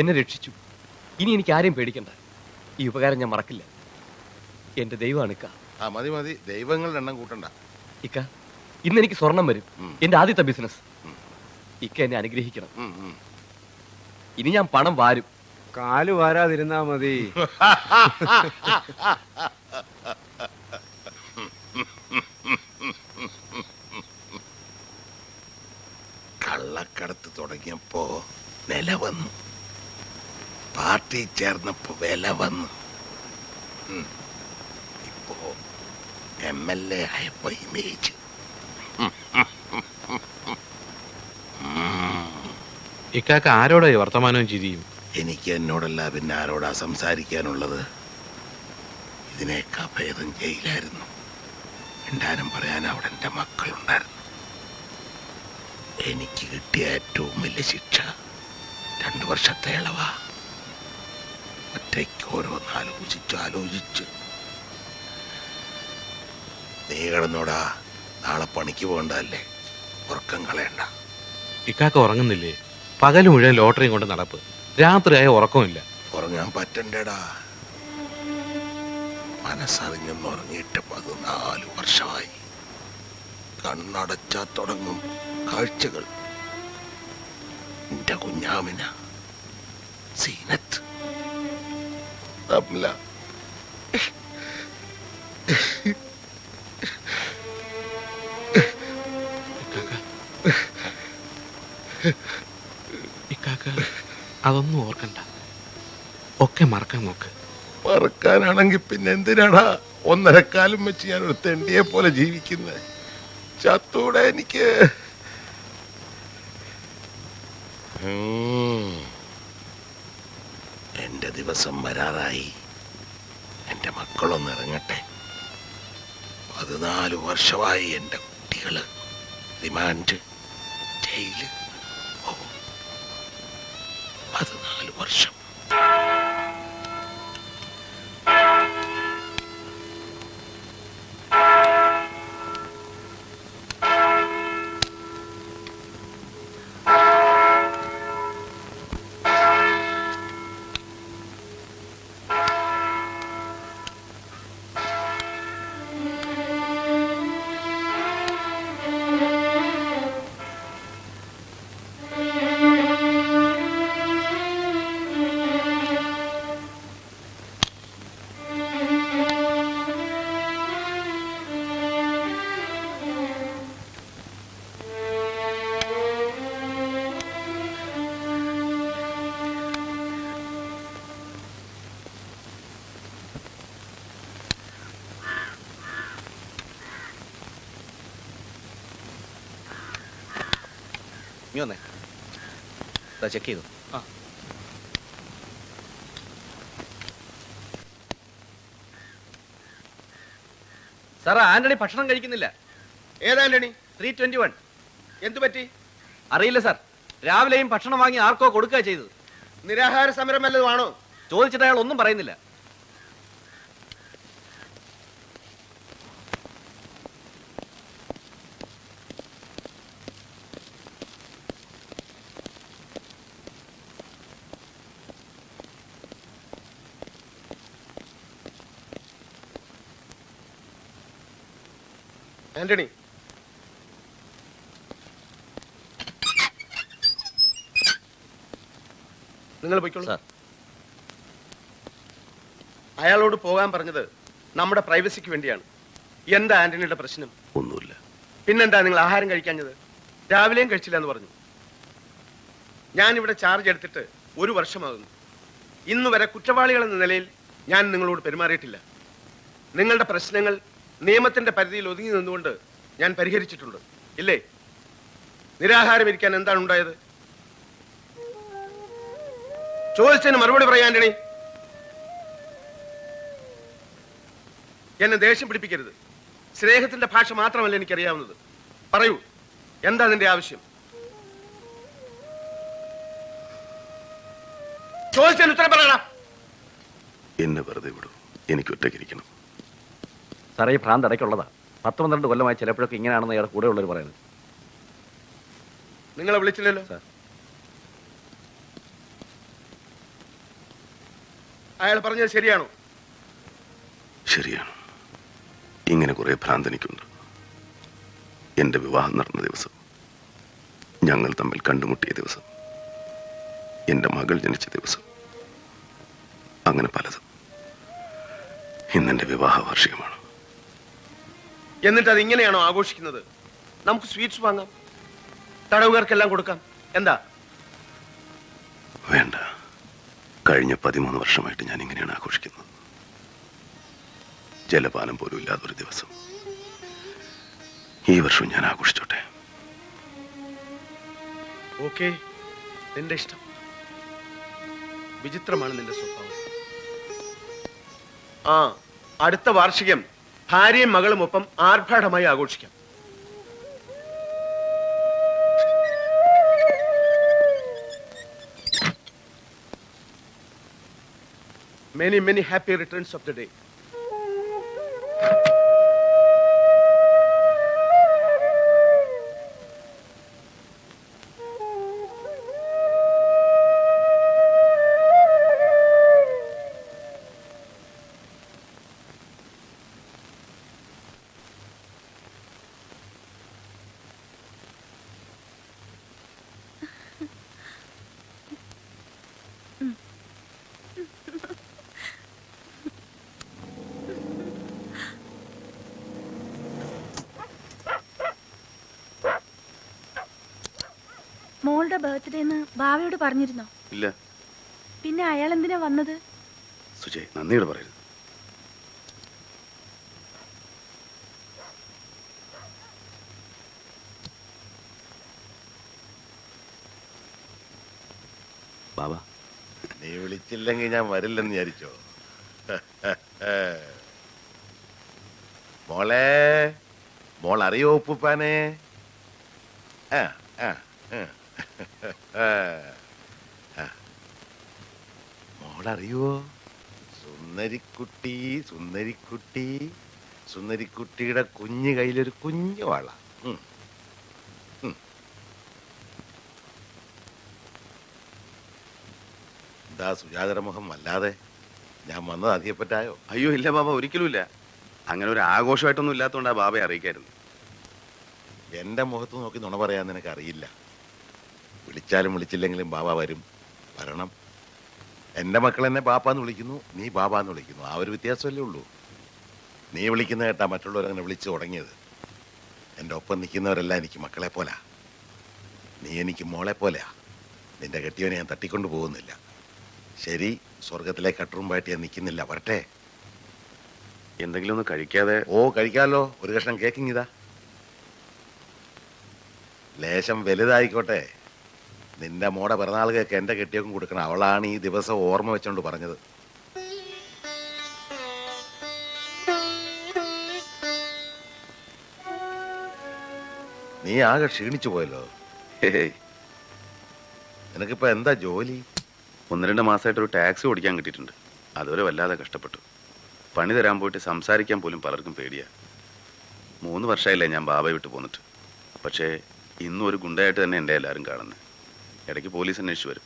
എന്നെ രക്ഷിച്ചു. ഇനി എനിക്ക് ആരെയും പേടിക്കണ്ട. ഈ ഉപകാരം ഞാൻ മറക്കില്ല. എന്റെ ദൈവമാണ് ഇക്ക. ആ മതി മതി. ദൈവങ്ങളുടെ എണ്ണം കൂട്ടണ്ട. ഇക്ക ഇന്ന് എനിക്ക് സ്വർണം വരും. എന്റെ ആദ്യത്തെ ബിസിനസ്. ഇക്ക എന്നെ അനുഗ്രഹിക്കണം. ഇനി ഞാൻ പണം വാരും. കാൽ വാരാതിരുന്നാ മതി. കള്ളക്കടത്ത് തുടങ്ങിയപ്പോ നില വന്നു. പാർട്ടി ചേർന്നപ്പോ വില വന്നു. ഇപ്പോ എം എൽ എ ആയപ്പോ ഇമേജ്. ഇക്കാക്ക ആരോടാ ഈ വർത്തമാനവും ചിരിയും? എനിക്ക് എന്നോടല്ല പിന്നെ ആരോടാ സംസാരിക്കാനുള്ളത്? ഇതിനേക്കാ ഭേദം ജയിലായിരുന്നു. എന്താനും പറയാൻ അവിടെ എന്റെ മക്കളുണ്ടായിരുന്നു. എനിക്ക് കിട്ടിയ ഏറ്റവും വലിയ ശിക്ഷ. രണ്ടു വർഷത്തെ ഇളവാ. ഒറ്റയ്ക്ക് ഓരോന്ന് ആലോചിച്ച്. ആലോചിച്ച് നീ കിടന്നോടാ നാളെ പണിക്ക് പോകണ്ടല്ലേ ഉറക്കം കളയണ്ട. ഇക്കാക്ക ഉറങ്ങുന്നില്ലേ? പകൽ മുഴുവൻ ലോട്ടറിയും കൊണ്ട് നടപ്പ്. രാത്രിയായ ഉറക്കമില്ല ഉറങ്ങാൻ പറ്റണ്ടേടാ. മനസ്സറിഞ്ഞെന്ന് ഉറങ്ങിയിട്ട് പതിനാല് വർഷമായി. കണ്ണടച്ചാ തുടങ്ങും കാഴ്ചകൾ. എന്റെ കുഞ്ഞാമിന. സീനത്ത് റംല. ഇക്കാക്ക അതൊന്നും ഓർക്കണ്ട. ഒക്കെ മറക്കാൻ നോക്ക്. മറക്കാനാണെങ്കിൽ പിന്നെ എന്തിനാടാ? ഒന്നരക്കാലം വെച്ച് ഞാൻ ഒരു തെണ്ടിയെ പോലെ ജീവിക്കുന്നത് ചത്തൂടെ എനിക്ക്. ഉം. ദിവസം വരാറായി എന്റെ മക്കളൊന്ന് ഇറങ്ങട്ടെ. പതിനാല് വർഷമായി എന്റെ കുട്ടികൾ റിമാൻഡ് ജയിൽ പതിനാല് വർഷം. നീ വന്നേ ചെക്ക് ചെയ്തു സാർ ആന്റണി ഭക്ഷണം കഴിക്കുന്നില്ല. ഏതാണ്ടണി ത്രീ ട്വന്റി വൺ എന്തു പറ്റി? അറിയില്ല സാർ രാവിലെയും ഭക്ഷണം വാങ്ങി ആർക്കോ കൊടുക്കുക ചെയ്തത്. നിരാഹാര സമരം വല്ലതുമാണോ ചോദിച്ചിട്ട് അയാൾ ഒന്നും പറയുന്നില്ല. ആന്റണി. നിങ്ങൾ പോയിക്കോളൂ. സാർ. അയാളോട് പോകാൻ പറഞ്ഞത് നമ്മുടെ പ്രൈവസിക്ക് വേണ്ടിയാണ്. എന്താ ആന്റണിയുടെ പ്രശ്നം? ഒന്നുമില്ല. പിന്നെന്താ നിങ്ങൾ ആഹാരം കഴിക്കാഞ്ഞത്? രാവിലെയും കഴിച്ചില്ല എന്ന് പറഞ്ഞു. ഞാൻ ഇവിടെ ചാർജ് എടുത്തിട്ട് ഒരു വർഷമാകുന്നു. ഇന്നുവരെ കുറ്റവാളികൾ എന്ന നിലയിൽ ഞാൻ നിങ്ങളോട് പെരുമാറിയിട്ടില്ല. നിങ്ങളുടെ പ്രശ്നങ്ങൾ നിയമത്തിന്റെ പരിധിയിൽ ഒതുങ്ങി നിന്നുകൊണ്ട് ഞാൻ പരിഹരിച്ചിട്ടുണ്ട്. ഇല്ലേ? നിരാഹാരം ഇരിക്കാൻ എന്താണ് ഉണ്ടായത്? ചോദിച്ചതിന് മറുപടി പറയാൻ ആന്റണി എന്നെ ദേഷ്യം പിടിപ്പിക്കരുത്. സ്നേഹത്തിന്റെ ഭാഷ മാത്രമല്ല എനിക്കറിയാവുന്നത്. പറയൂ എന്താ നിന്റെ ആവശ്യം? ചോദിച്ചതിന് ഉത്തരം പറയണം എന്നെ വെറുതെ വിടൂ. എനിക്ക് ഒറ്റയ്ക്കിരിക്കണം സാറേ ഈ ഭ്രാന്ത് ഇടയ്ക്കുള്ളതാ. പത്ത് പന്ത്രണ്ട് കൊല്ലമായി ചിലപ്പോഴൊക്കെ ഇങ്ങനെയാണെന്ന് അയാൾ കൂടെ ഉള്ളവർ പറയുന്നത് നിങ്ങളെ വിളിച്ചില്ലല്ലോ? സാർ. അയാൾ പറഞ്ഞത് ശരിയാണോ? ശരിയാണ്. ഇങ്ങനെ കുറെ ഭ്രാന്ത് എനിക്കുണ്ട്. എന്റെ വിവാഹം നടന്ന ദിവസം ഞങ്ങൾ തമ്മിൽ കണ്ടുമുട്ടിയ ദിവസം എന്റെ മകൾ ജനിച്ച ദിവസം അങ്ങനെ പലതും. ഇന്നെന്റെ വിവാഹ വാർഷികമാണ് എന്നിട്ട് അത് ഇങ്ങനെയാണോ ആഘോഷിക്കുന്നത്? നമുക്ക് സ്വീറ്റ്സ് വാങ്ങാം. തടവുകാർക്കെല്ലാം കൊടുക്കാം. എന്താ? വേണ്ട. കഴിഞ്ഞ പതിമൂന്ന് വർഷമായിട്ട് ഞാൻ ഇങ്ങനെയാണ് ആഘോഷിക്കുന്നത്. ജലപാനം പോലും ഇല്ലാത്തൊരു ദിവസം. ഈ വർഷവും ഞാൻ ആഘോഷിച്ചോട്ടെ. ഓക്കെ. നിന്റെ ഇഷ്ടം. വിചിത്രമാണ് നിന്റെ സ്വഭാവം. ആ അടുത്ത വാർഷികം ഭാര്യയും മകളും ഒപ്പം ആർഭാടമായി ആഘോഷിക്കാം. Many many happy returns of the day മോളുടെ ബർത്ത്ഡേന്ന് ബാവയോട് പറഞ്ഞിരുന്നോ? ഇല്ല. പിന്നെ അയാൾ എന്തിനാ വന്നത്? സുജയ് നന്ദിയോട് പറയുന്നു ബാബ. നീ വിളിച്ചില്ലെങ്കിൽ ഞാൻ വരില്ലെന്ന് വിചാരിച്ചോ? മോളെ മോൾ അറിയോ ഉപ്പുപ്പാനെ? ആ, ആ, ആ. മോളറിയോ സുന്ദരിക്കുട്ടി സുന്ദരിക്കുട്ടി. സുന്ദരിക്കുട്ടിയുടെ കുഞ്ഞു കയ്യിലൊരു കുഞ്ഞു വള. എന്താ സുജാതരമുഖം വല്ലാതെ. ഞാൻ വന്നത് അധികപ്പറ്റായോ അയ്യോ ഇല്ല ബാബ ഒരിക്കലും ഇല്ല അങ്ങനെ ഒരു ആഘോഷമായിട്ടൊന്നും ഇല്ലാത്തതുകൊണ്ട് ആ ബാബയെ അറിയിക്കായിരുന്നു എന്റെ മുഖത്ത് നോക്കി നുണ പറയാൻ നിനക്ക് അറിയില്ല. വിളിച്ചാലും വിളിച്ചില്ലെങ്കിലും ബാബ വരും. വരണം. എന്റെ മക്കൾ എന്നെ ബാപ്പാന്ന് വിളിക്കുന്നു നീ ബാബാന്ന് വിളിക്കുന്നു. ആ ഒരു വ്യത്യാസമല്ലേ ഉള്ളൂ. നീ വിളിക്കുന്ന കേട്ടാ മറ്റുള്ളവരങ്ങനെ വിളിച്ചു തുടങ്ങിയത്. എന്റെ ഒപ്പം നിൽക്കുന്നവരെല്ലാം എനിക്ക് മക്കളെ പോലാ. നീ എനിക്ക് മോളെ പോലെയാ നിന്റെ കെട്ടിയവനെ ഞാൻ തട്ടിക്കൊണ്ടു പോകുന്നില്ല. ശരി സ്വർഗത്തിലെ കട്ടുറുമ്പായിട്ട് ഞാൻ നിൽക്കുന്നില്ല. വരട്ടെ. എന്തെങ്കിലും ഒന്ന് കഴിക്കാതെ ഓ കഴിക്കാമല്ലോ ഒരു കഷ്ണം കേക്കിങ് ഇതാ. ലേശം വലുതായിക്കോട്ടെ. നിന്റെ മോടെ പിറന്നാൾ കേക്ക് എന്റെ കെട്ടിയൊക്കെ കൊടുക്കണം. അവളാണ് ഈ ദിവസം ഓർമ്മ വെച്ചോണ്ട് പറഞ്ഞത്. നീ ആകെ ക്ഷീണിച്ചു പോയല്ലോ. നിനക്കിപ്പോ എന്താ ജോലി? ഒന്ന് രണ്ട് മാസമായിട്ട് ഒരു ടാക്സി ഓടിക്കാൻ കിട്ടിയിട്ടുണ്ട്. അതുവരെ വല്ലാതെ കഷ്ടപ്പെട്ടു. പണി തരാൻ പോയിട്ട് സംസാരിക്കാൻ പോലും പലർക്കും പേടിയാ. മൂന്ന് വർഷമായില്ലേ ഞാൻ ബാബയെ വിട്ടു പോന്നിട്ട്. പക്ഷേ ഇന്നും ഒരു ഗുണ്ടയായിട്ട് തന്നെ എന്റെ എല്ലാവരും കാണുന്നത് ഇടയ്ക്ക് പോലീസ് അന്വേഷിച്ചു വരും.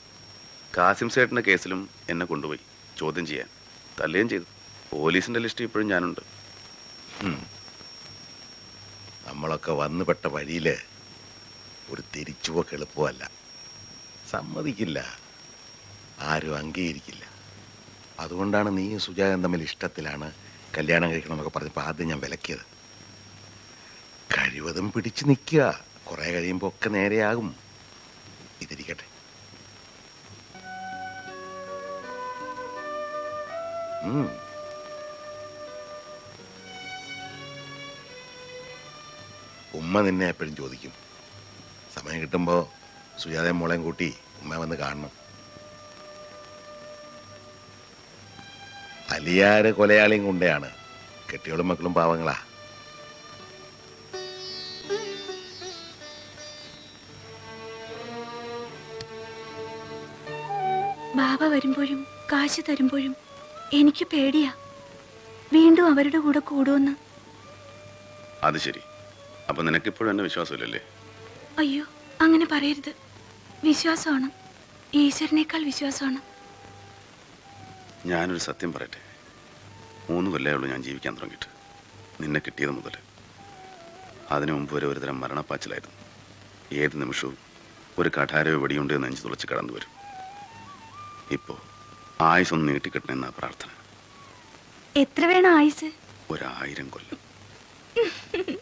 കാസിം സേട്ടിന്റെ കേസിലും എന്നെ കൊണ്ടുപോയി. ചോദ്യം ചെയ്യാൻ. തല്ലുകയും ചെയ്തു. പോലീസിന്റെ ലിസ്റ്റ് ഇപ്പോഴും ഞാനുണ്ട്. നമ്മളൊക്കെ വന്നുപെട്ട വഴിയിൽ ഒരു തിരിച്ചുപോക്ക് എളുപ്പമല്ല സമ്മതിക്കില്ല. ആരും അംഗീകരിക്കില്ല. അതുകൊണ്ടാണ് നീയും സുജാതൻ തമ്മിൽ ഇഷ്ടത്തിലാണ് കല്യാണം കഴിക്കണം എന്നൊക്കെ പറഞ്ഞപ്പോൾ ആദ്യം ഞാൻ വിലക്കിയത്. കഴിവതും പിടിച്ചു നിൽക്കുക. കുറേ കഴിയുമ്പോൾ ഒക്കെ നേരെയാകും. ഇതിരിക്കട്ടെ ഉമ്മ നിന്നെ എപ്പോഴും ചോദിക്കും. സമയം കിട്ടുമ്പോൾ സുജാതയും മോളെയും കൂട്ടി ഉമ്മ വന്ന് കാണണം. അലിയാര് കൊലയാളിയും കൊണ്ടയാണ് കെട്ടിയോളും മക്കളും പാവങ്ങളാ. ബാബ വരുമ്പോഴും കാശ് തരുമ്പോഴും എനിക്ക് പേടിയാ. വീണ്ടും അവരുടെ കൂടെ കൂടുമെന്ന് അത് ശരി. അപ്പൊ നിനക്കിപ്പോഴും എന്നെ വിശ്വാസമില്ലല്ലേ? അയ്യോ അങ്ങനെ പറയരുത്. വിശ്വാസമാണ്. ഈശ്വരനേക്കാൾ വിശ്വാസമാണ്. ഞാനൊരു സത്യം പറയട്ടെ. മൂന്ന് കൊല്ലേ ഉള്ളൂ ഞാൻ ജീവിക്കാൻ തുടങ്ങിയിട്ട്. നിന്നെ കിട്ടിയത് മുതൽ. അതിനു മുമ്പ് വരെ ഒരുതരം മരണപ്പാച്ചിലായിരുന്നു. ഏത് നിമിഷവും ഒരു കഠാരയോ വെടിയുണ്ട് എന്ന് എനിക്ക് തുളച്ച് കടന്നു വരും ഇപ്പോ ആയുസ് നീട്ടിക്കിട്ടണം എന്നാ പ്രാർത്ഥന. എത്ര വേണം ആയുസ്? ഒരായിരം കൊല്ലം.